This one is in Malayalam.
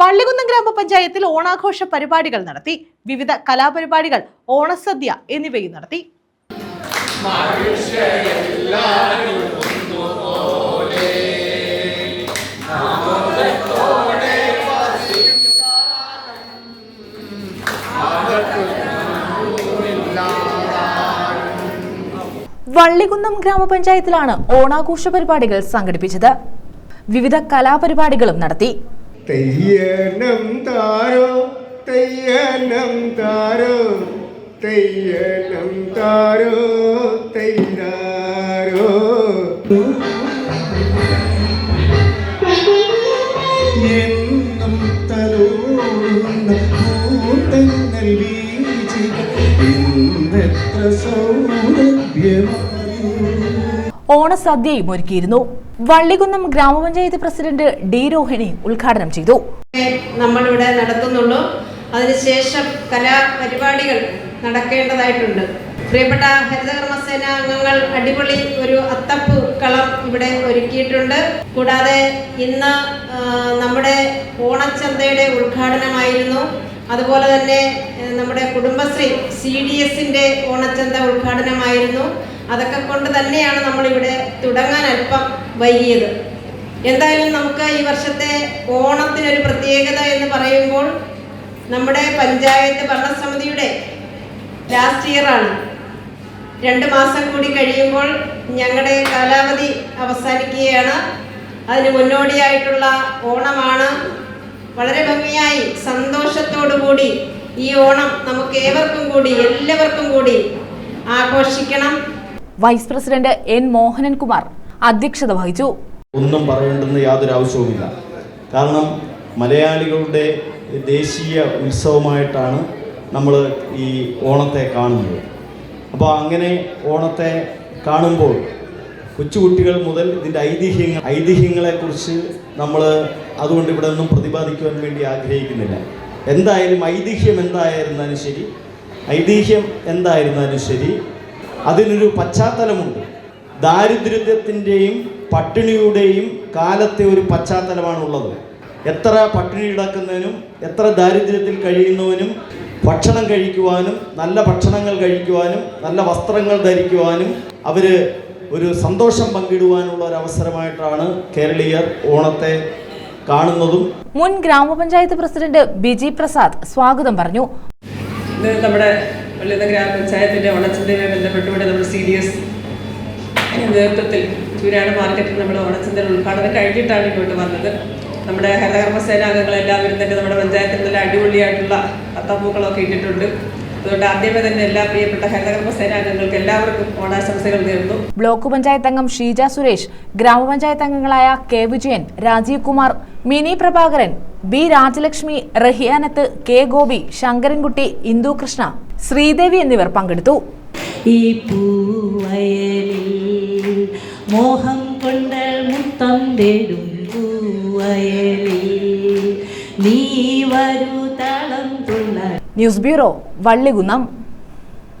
വള്ളികുന്നം ഗ്രാമപഞ്ചായത്തിൽ ഓണാഘോഷ പരിപാടികൾ നടത്തി. വിവിധ കലാപരിപാടികൾ ഓണസദ്യ എന്നിവയും നടത്തി. വള്ളികുന്നം ഗ്രാമപഞ്ചായത്തിലാണ് ഓണാഘോഷ പരിപാടികൾ സംഘടിപ്പിച്ചത്. വിവിധ കലാപരിപാടികളും നടത്തി. തെയ്യനം താരോ തെയ്യനം താരോ തെയ്യനം താരോ തെയ്യാരോ. എന്നും തലോടുന്ന ഓണസദ്യയും ഒരുക്കിയിരുന്നു. വള്ളികുന്നം ഗ്രാമപഞ്ചായത്ത് പ്രസിഡന്റ് ഡി രോഹിണി ഉദ്ഘാടനം ചെയ്തു. നമ്മളിവിടെ നടത്തുന്നുള്ളൂ. അതിനുശേഷം കലാപരിപാടികൾ നടക്കേണ്ടതായിട്ടുണ്ട്. പ്രിയപ്പെട്ട ഹരിതകർമ്മസേന അംഗങ്ങൾ അടിപൊളി ഒരു അത്തപ്പ് കളം ഇവിടെ ഒരുക്കിയിട്ടുണ്ട്. കൂടാതെ ഇന്ന് നമ്മുടെ ഓണച്ചന്തയുടെ ഉദ്ഘാടനമായിരുന്നു. അതുപോലെ തന്നെ നമ്മുടെ കുടുംബശ്രീ സി ഡി എസിന്റെ ഓണച്ചന്ത ഉദ്ഘാടനമായിരുന്നു. അതൊക്കെ കൊണ്ട് തന്നെയാണ് നമ്മളിവിടെ തുടങ്ങാൻ അല്പം വൈകിയത്. എന്തായാലും നമുക്ക് ഈ വർഷത്തെ ഓണത്തിനൊരു പ്രത്യേകത എന്ന് പറയുമ്പോൾ നമ്മുടെ പഞ്ചായത്ത് ഭരണസമിതിയുടെ ലാസ്റ്റ് ഇയറാണ് രണ്ട് മാസം കൂടി കഴിയുമ്പോൾ ഞങ്ങളുടെ കാലാവധി അവസാനിക്കുകയാണ്. അതിന് മുന്നോടിയായിട്ടുള്ള ഓണമാണ്. വളരെ ഭംഗിയായി സന്തോഷത്തോടു കൂടി ഈ ഓണം നമുക്ക് ഏവർക്കും കൂടി എല്ലാവർക്കും കൂടി ആഘോഷിക്കണം. വൈസ് പ്രസിഡന്റ് എൻ മോഹനൻകുമാർ അധ്യക്ഷത വഹിച്ചു. ഒന്നും പറയേണ്ടെന്ന് യാതൊരു ആവശ്യവുമില്ല. കാരണം മലയാളികളുടെ ദേശീയ ഉത്സവമായിട്ടാണ് നമ്മൾ ഈ ഓണത്തെ കാണുന്നത്. അപ്പോൾ അങ്ങനെ ഓണത്തെ കാണുമ്പോൾ കൊച്ചുകുട്ടികൾ മുതൽ ഇതിന്റെ ഐതിഹ്യങ്ങൾ ഐതിഹ്യങ്ങളെക്കുറിച്ച് നമ്മൾ അതുകൊണ്ട് ഇവിടെ ഒന്നും പ്രതിപാദിക്കുവാൻ വേണ്ടി ആഗ്രഹിക്കുന്നില്ല. എന്തായാലും ഐതിഹ്യം എന്തായിരുന്നാലും ശരി ഐതിഹ്യം എന്തായിരുന്നാലും ശരി അതിനൊരു പശ്ചാത്തലമുണ്ട്. ദാരിദ്ര്യത്തിന്റെയും പട്ടിണിയുടെയും കാലത്തെ ഒരു പശ്ചാത്തലമാണ് ഉള്ളത് എത്ര പട്ടിണി കിടക്കുന്നതിനും എത്ര ദാരിദ്ര്യത്തിൽ കഴിയുന്നവനും ഭക്ഷണം കഴിക്കുവാനും നല്ല ഭക്ഷണങ്ങൾ കഴിക്കുവാനും നല്ല വസ്ത്രങ്ങൾ ധരിക്കുവാനും അവർ ഒരു സന്തോഷം പങ്കിടുവാനുള്ള ഒരു അവസരമായിട്ടാണ് കേരളീയർ ഓണത്തെ കാണുന്നതും. മുൻ ഗ്രാമപഞ്ചായത്ത് പ്രസിഡന്റ് ബിജി പ്രസാദ് സ്വാഗതം പറഞ്ഞു. നമ്മുടെ വള്ളിത ഗ്രാമപഞ്ചായത്തിന്റെ ഓണച്ചന്തയുമായി ബന്ധപ്പെട്ടുകൊണ്ട് നമ്മുടെ സി ഡി എസ് നേതൃത്വത്തിൽ ചൂരാട് മാർക്കറ്റിൽ നമ്മൾ ഓണച്ചന്തയുടെ ഉദ്ഘാടനം കഴിഞ്ഞിട്ടാണ് ഇങ്ങോട്ട് വന്നത്. നമ്മുടെ ഹരിതകർമ്മ സേനാംഗങ്ങളെല്ലാവരും തന്നെ നമ്മുടെ പഞ്ചായത്തിൽ നല്ല അടിപൊളിയായിട്ടുള്ള അത്തപ്പൂക്കളൊക്കെ ഇട്ടിട്ടുണ്ട്. അതുകൊണ്ട് ആദ്യമേ തന്നെ എല്ലാ പ്രിയപ്പെട്ട എല്ലാവർക്കും ഓണാശംസകൾ ബ്ലോക്ക് പഞ്ചായത്ത് അംഗം ഷീജ സുരേഷ് ഗ്രാമപഞ്ചായത്ത് അംഗങ്ങളായ K Vijayan Rajeev Kumar Mini Prabhakaran B Rajalakshmi Rahiyanath K Gopi Sankarankutty Indukrishna Sreedevi എന്നിവർ പങ്കെടുത്തു. ഈ പൂവയലിൽ മോഹം കൊണ്ട മുത്തം തേടും പൂവയലിൽ നീ വരൂ തളം തുള്ള ന്യൂസ് ബ്യൂറോ വള്ളികുന്നം.